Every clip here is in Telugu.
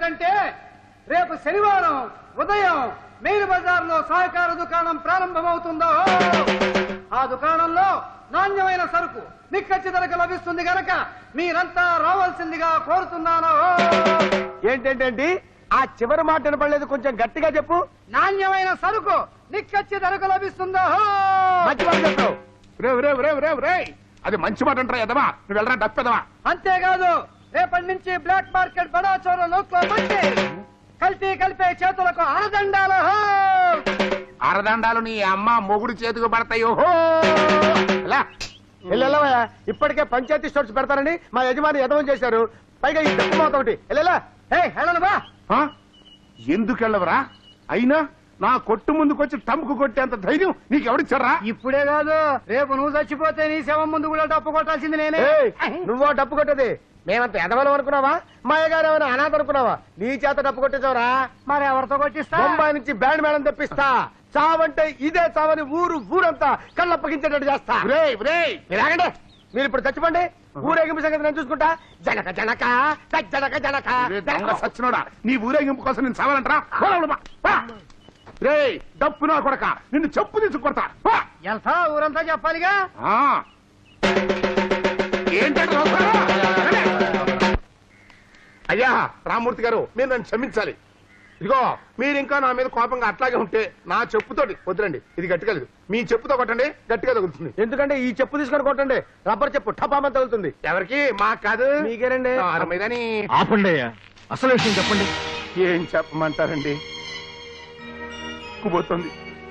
ఏమిటంటే రేపు శనివారం ఉదయం మెయిన్ బజార్లో సహకార దుకాణం ప్రారంభమవుతుందో ఆ దుకాణంలో నాణ్యమైన సరుకు నిక్కచ్చి ధరకు లభిస్తుంది గనక మీరంతా రావాల్సిందిగా కోరుతున్నాను. ఏంటేంటేంటి ఆ చివరి మాట వినపడలేదు కొంచెం గట్టిగా చెప్పు. నాణ్యమైన సరుకు నిక్కచ్చి ధరకు లభిస్తుందో. మంచి మాట చెప్పావు. రే రే రే రే రే అది మంచి మాట అంటారా ఎదవా నువ్వు వెళ్ళరా డప్పెదవా? అంతేకాదు రేపటి నుంచి బ్లాక్ మార్కెట్ బడా చోర నోట్లో పట్టి కల్తీ కలిపే చేతులకు ఆనదండాలు అరదండాలు నీ అమ్మ మొగుడు చేతికి పడతాయి వెళ్ళవయ్యా ఇప్పటికే పంచాయతీ స్టోర్స్ పెడతారని మా యజమాని యదవం చేశారు. పైగా ఈ డబ్బు మాత ఒకటి. వెళ్ళా ఏ హేళను బా ఆ? ఎందుకు వెళ్ళవరా? అయినా? నా కొట్టు ముందుకొచ్చి టంపుకు కొట్టేంత ధైర్యం నీకు ఎవడిచ్చారా ఇప్పుడే కాదు రేపు నువ్వు చచ్చిపోతే నీ శవం ముందు కూడా డప్పు కొట్టాల్సింది నేనే. నువ్వో డప్పు కొట్టేది? మేమంత ఎదవలం అనుకున్నావా? మా అయ్యగారు ఏమైనా అనాథ అనుకున్నావా? నీ చేత డప్పు కొట్టేసావరా మరి ఎవరితో కొట్టిస్తా? బొంబాయి నుంచి బ్యాండ్ మేడం తెప్పిస్తా. చావంటే ఇదే చావని ఊరు ఊరంతా కళ్ళప్పగించేటట్టు చేస్తా. రే రే మీరాగండి మీరు ఇప్పుడు చచ్చిపోండి. ఊరేగింపు సంగతి నేను చూసుకుంటా. జనక జనక జనక జనక. సచ్చినోడా? నీ ఊరేగింపు కోసం నేను చావాలంటరా? రే డప్పు నా కొడక. నిన్ను చెప్పు తీసి కొడతా. వెళ్తా ఊరంతా చెప్పాలిగా? ఆ. ఏంటంటే. అయ్యా రామూర్తి గారు మీరు నన్ను క్షమించాలి. ఇదిగో మీరు ఇంకా నా మీద కోపంగా అట్లాగే ఉంటే నా చెప్పుతోటి వద్దురండి. ఇది గట్టిగా లేదు. మీ చెప్పుతో కొట్టండి గట్టిగా తగులుతుంది. ఎందుకంటే ఈ చెప్పు తీసుకొని కొట్టండి. రబ్బర్ చెప్పు టపామని తగులుతుంది. ఎవరికి? మాకు కాదు. మీకేనండి? ఆపండి అయ్యా. అసలు విషయం చెప్పండి. ఏం చెప్పమంటారండి? కుబోతుంది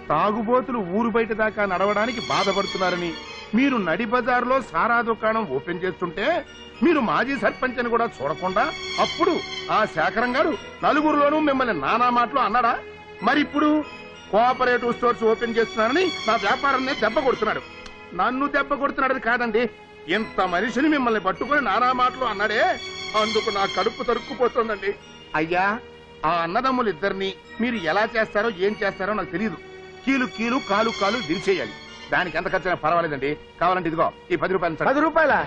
తాగుబోతులు ఊరు బయట దాకా నడవడానికి బాధపడుతున్నారని మీరు నడి బజార్లో సారా దుకాణం ఓపెన్ చేస్తుంటే మీరు మాజీ సర్పంచ్ అని కూడా చూడకుండా అప్పుడు ఆ శేఖరం గారు నలుగురులోనూ మిమ్మల్ని నానా మాటలు అన్నాడా? మరి ఇప్పుడు కోఆపరేటివ్ స్టోర్స్ ఓపెన్ చేస్తున్నారని నా వ్యాపారాన్ని దెబ్బ కొడుతున్నాడు. నన్ను దెబ్బ కొడుతున్నాడు కాదండి ఇంత మనిషిని మిమ్మల్ని పట్టుకుని నానా మాటలు అన్నాడే అందుకు నా కడుపు తరుక్కుపోతుందండి. అయ్యా ఆ అన్నదమ్ములు ఇద్దరిని మీరు ఎలా చేస్తారో ఏం చేస్తారో నాకు తెలియదు కీలు కీలు కాలు కాలు దిరిచేయాలి దానికి ఎంత ఖర్చు అయినా పర్వాలేదండి. కావాలంటే ఇదిగో ఈ పది రూపాయలు. పది రూపాయల?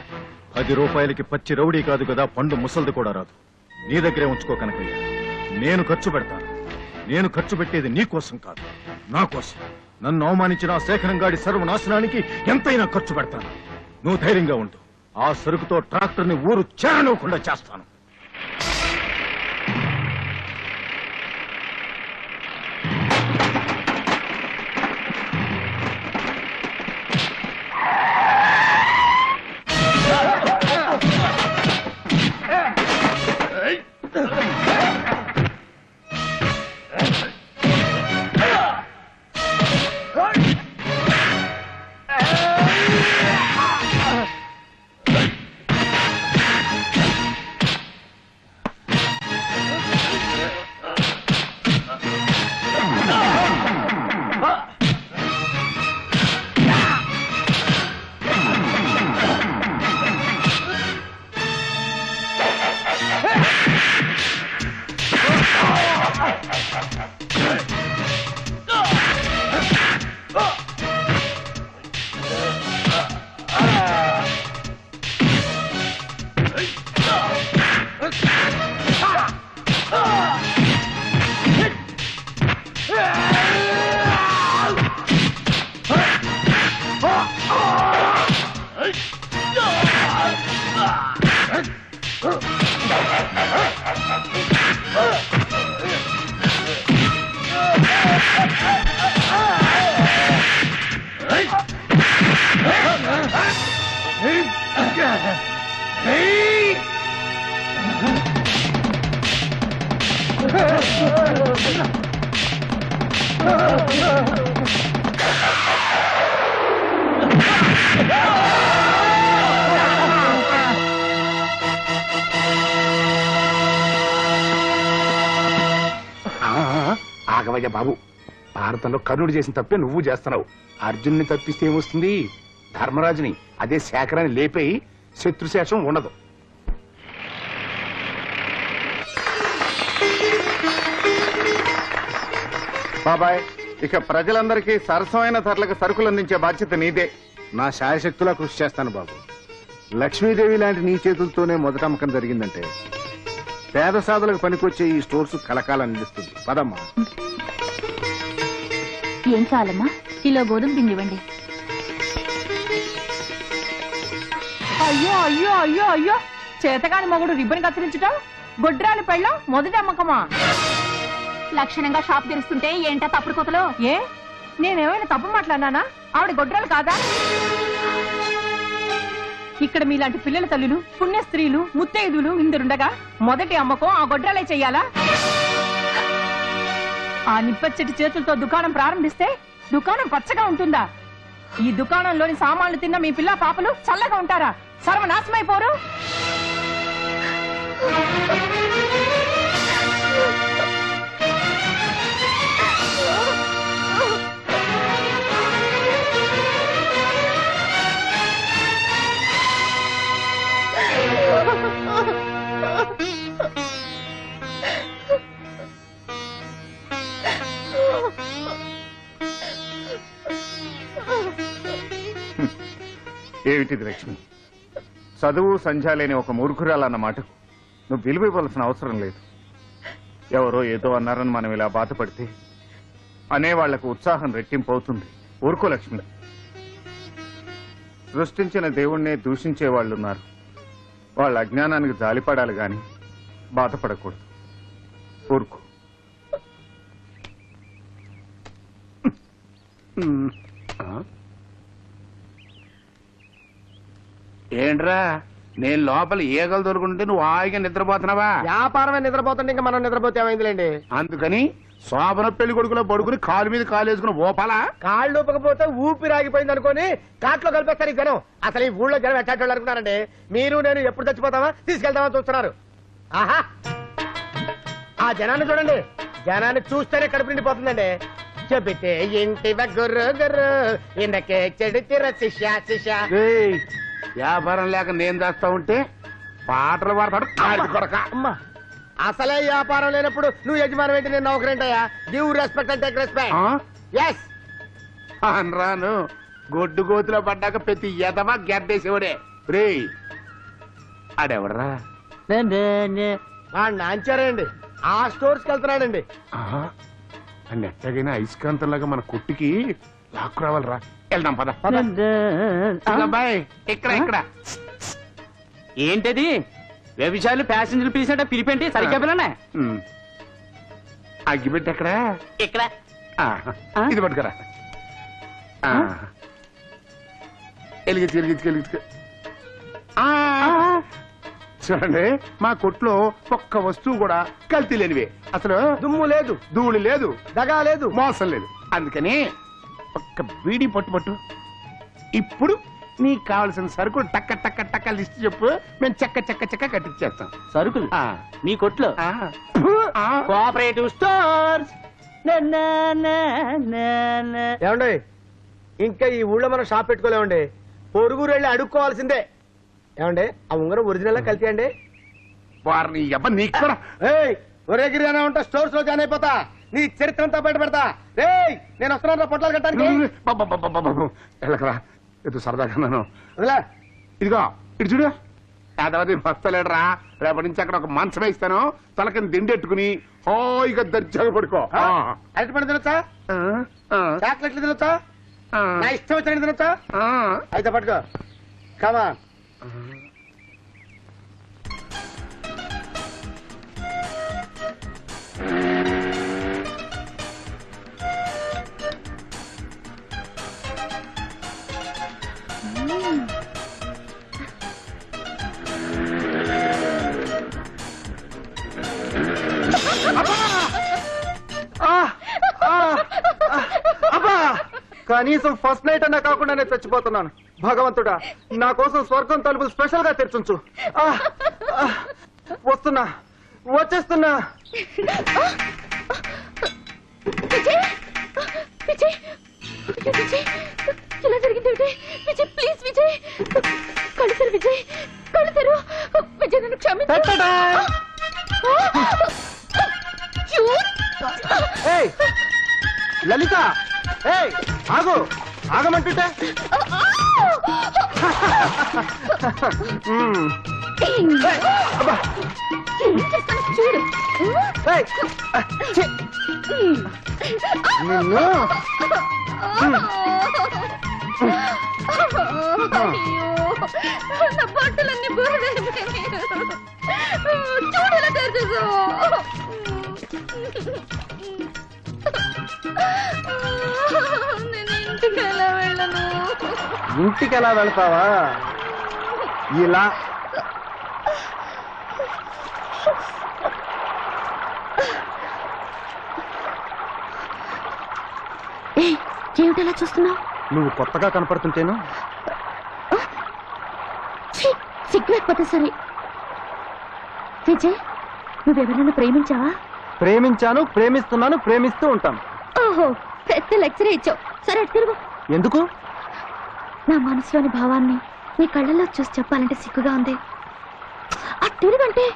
పది రూపాయలకి పచ్చి రౌడీ కాదు కదా పండు ముసల్ది కూడా రాదు. నీ దగ్గరే ఉంచుకో కనకయ్య. నేను ఖర్చు పెడతాను. నేను ఖర్చు పెట్టేది నీ కోసం కాదు నా కోసం. నన్ను అవమానించిన ఆ శేఖరం గాడి సర్వనాశనానికి ఎంతైనా ఖర్చు పెడతాను. నువ్వు ధైర్యంగా ఉండు. ఆ సరుకుతో ట్రాక్టర్ని ఊరు చేరనివ్వకుండా చేస్తాను. ఆగవయ్య బాబు భారతంలో కర్ణుడు చేసిన తప్పే నువ్వు చేస్తున్నావు. అర్జున్ని తప్పిస్తే ఏమొస్తుంది? ధర్మరాజుని అదే శేఖరాన్ని లేపేయి శత్రుశేషం ఉండదు. బాబాయ్ ఇక ప్రజలందరికీ సరసమైన ధరలకు సరుకులు అందించే బాధ్యత నీదే. నా శాయశక్తులా కృషి చేస్తాను బాబు. లక్ష్మీదేవి లాంటి నీ చేతులతోనే మొదట అమ్మకం జరిగిందంటే పేద సాధులకు పనికొచ్చే ఈ స్టోర్స్ కలకాలం నిలుస్తుంది. పదమ్మా. ఏం కావాలమ్మా కిలో గోధుమ పిండి ఇవ్వండి. అయ్యో అయ్యో అయ్యో అయ్యో. చేతగాని మొగుడు రిబ్బన్ కత్తిరించటం? గొడ్రాలి పెళ్ళం మొదటి అమ్మకమా? లక్షణంగా షాప్ తెరుస్తుంటే ఏంటా తప్పుడు కొతలో? ఏ? నేనేమైనా తప్పు మాట్లాడినానా? ఆవిడ గొడ్రాలు కాదా? ఇక్కడ మీలాంటి పిల్లల తల్లులు పుణ్య స్త్రీలు ముత్తైదులు ఇందరుండగా మొదటి అమ్మకం ఆ గొడ్రాలే చెయ్యాలా? ఆ నిప్పచ్చటి చేతులతో దుకాణం ప్రారంభిస్తే దుకాణం పచ్చగా ఉంటుందా? ఈ దుకాణంలోని సామాన్లు తిన్న మీ పిల్ల పాపలు చల్లగా ఉంటారా? సర్వనాశమైపోరు. ఏమిటిది లక్ష్మి? చదువు సంధ్య లేని ఒక మూర్ఖురాలన్న మాట. నువ్వు విలువ ఇవ్వాల్సిన అవసరం లేదు. ఎవరో ఏదో అన్నారని మనం ఇలా బాధపడితే అనేవాళ్ళకు ఉత్సాహం రెట్టింపు అవుతుంది ఊరుకో లక్ష్మి. సృష్టించిన దేవుణ్ణే దూషించే వాళ్ళున్నారు. వాళ్ళ అజ్ఞానానికి జాలిపడాలి గాని బాధపడకూడదు. ఊరుకో. ఏంట్రా? నేను లోపల ఈగలు దొరుకుంటే నువ్వు హాయిగా నిద్రపోతున్నావా? వ్యాపారమే నిద్రపోతుంటే ఇంకా మనం నిద్రపోతే ఏమైందిలేండి? అందుకని శోభన పెళ్ళి కొడుకులో పడుకుని కాలు మీద కాలు వేసుకుని ఓపాలా కాళ్ళు ఊపకపోతే ఊపిరి ఆగిపోయింది అనుకోని కాట్లో కలిపేస్తారు ఈ జనం. అసలు ఈ ఊళ్ళో జనం ఎట్టాటోళ్ళు అనుకున్నారండి మీరు నేను ఎప్పుడు చచ్చిపోతామా? తీసుకెళ్తామా చూస్తున్నారు. ఆహా! ఆ జనాన్ని చూడండి. జనాన్ని చూస్తేనే కడుపు నిండిపోతుందండి. చెబితే ఇంటి గుర్రు గుర్రు ఇందకే చెడితిర శిష్య శిష్య. వ్యాపారం లేక నేను చేస్తా ఉంటే పాటలు పాడతాడు కాడి కొడక. అమ్మా అసలే వ్యాపారం లేనప్పుడు నువ్వు యజమాని ఏంటి నేను నౌకరేంటయ్యా? Give respect and take respect? Yes అనరాను గొడ్డు గోతులో పడ్డాక ప్రతి ఎదవా గెడ్డేసేవాడే. రే ఆడెవడరా? వాడు నాంచారండి. ఆ స్టోర్స్కి వెళ్తున్నాడండి. అని ఎట్టగైనా ఐస్కాంతంలాగా మన కుట్టికి లాక్కు రావాలిరా. వెళ్దాం పద బాయ్ ఇక్కడ ఇక్కడ. ఏంటది? వ్యభిచారులు ప్యాసింజర్లు పిలిచినట్టు పిలిపేంటి? సరిగ్గా పిల్లనే ఉమ్. అగ్గిపెట్టి ఎక్కడ? ఇక్కడ. ఆ, ఇది పట్టుకురా. ఆ. ఎలిగించు ఎలిగించు ఎలిగించు ఆ. చూడండి మా కొట్లో ఒక్క వస్తువు కూడా కల్తీ లేనివే. అసలు దుమ్ము లేదు. ధూళి లేదు. దగా లేదు. మోసం లేదు. అందుకని ఒక్క బీడీ పట్టు పట్టు. ఇప్పుడు నీకు కావలసిన సరుకులు టక్క టక్క టక్క లిస్ట్ చెప్పు. మేము చెక్క చెక్క చెక్క కట్టించేస్తాం. సరుకులు? ఆ. మీ కొట్లో? ఆ. ఆ. కోఆపరేటివ్ స్టోర్స్ ఏమండి? ఇంకా ఈ ఊళ్ళో మనం షాప్ పెట్టుకోలేమండి. పొరుగురు వెళ్ళి అడుక్కోవాల్సిందే. ఏమండి? ఆ ఉంగరం ఒరిజినల్ కల్తీ అండి. వారిని ఎవ నీకు కూడా ఏయ్ ఒరే గిరిజన ఉంటే స్టోర్స్లో జాయిన్ అయిపోతా. నీ చరిత్ర అంతా బయట పెడతా రేయ్ నేను వస్తున్నాను పొట్లాలు కట్టడానికి. బాబాబాబాబాబా. వెళ్ళకరా. ఏదో సరదాగా నన్ను. ఇదిగో ఇటు చూడు. యాదవది మస్తలేడరా. రేపటి నుంచి అక్కడ ఒక మంచం వేస్తాను తలకింద దిండెట్టుకుని హాయిగా దర్జాగా పడుకో. అరటి పండు తినొచ్చా? చాక్లెట్లు తినొచ్చా? నా ఇష్టం వచ్చిన తినొచ్చా. అయితే పట్టుకో. కమా కనీసం ఫస్ట్ నైట్ అన్నా కాకుండా నేను చచ్చిపోతున్నాను. భగవంతుడా నా కోసం స్వర్గం తలుపులు స్పెషల్గా తెరిచుంచు. ఆ, వస్తున్నా వచ్చేస్తున్నా. విజయ్! విజయ్! విజయ్! ఆగు ఆగమంటుంటే మ్మ్. ఏం చేస్తానో చూడు ఏయ్, ఆ, ఛీ, నిన్ను అయ్యో, నా బట్టలన్నీ బురదైపోయినాయి. చూడు ఎలా తయారు చేసావో. ఇంటికి ఎలా వెళ్ళను ఇంటికి ఎలా వెళ్తావా ఇలా ఏమిటలా చూస్తున్నావు? నువ్వు కొత్తగా కనపడుతుంటేను? సిగ్గులేకపోతే సరే. విజయ్ నువ్వెవరైనా ప్రేమించావా? ప్రేమించాను ప్రేమిస్తున్నాను ప్రేమిస్తూ ఉంటాను. ఓహో పెద్ద లెక్చరే ఇచ్చావు. సరే తిరుగు. ఎందుకు? నా మనసులోని భావాన్ని నీ కళ్ళల్లో చూసి చెప్పాలంటే సిగ్గుగా ఉంది. అటు తిరుగంటే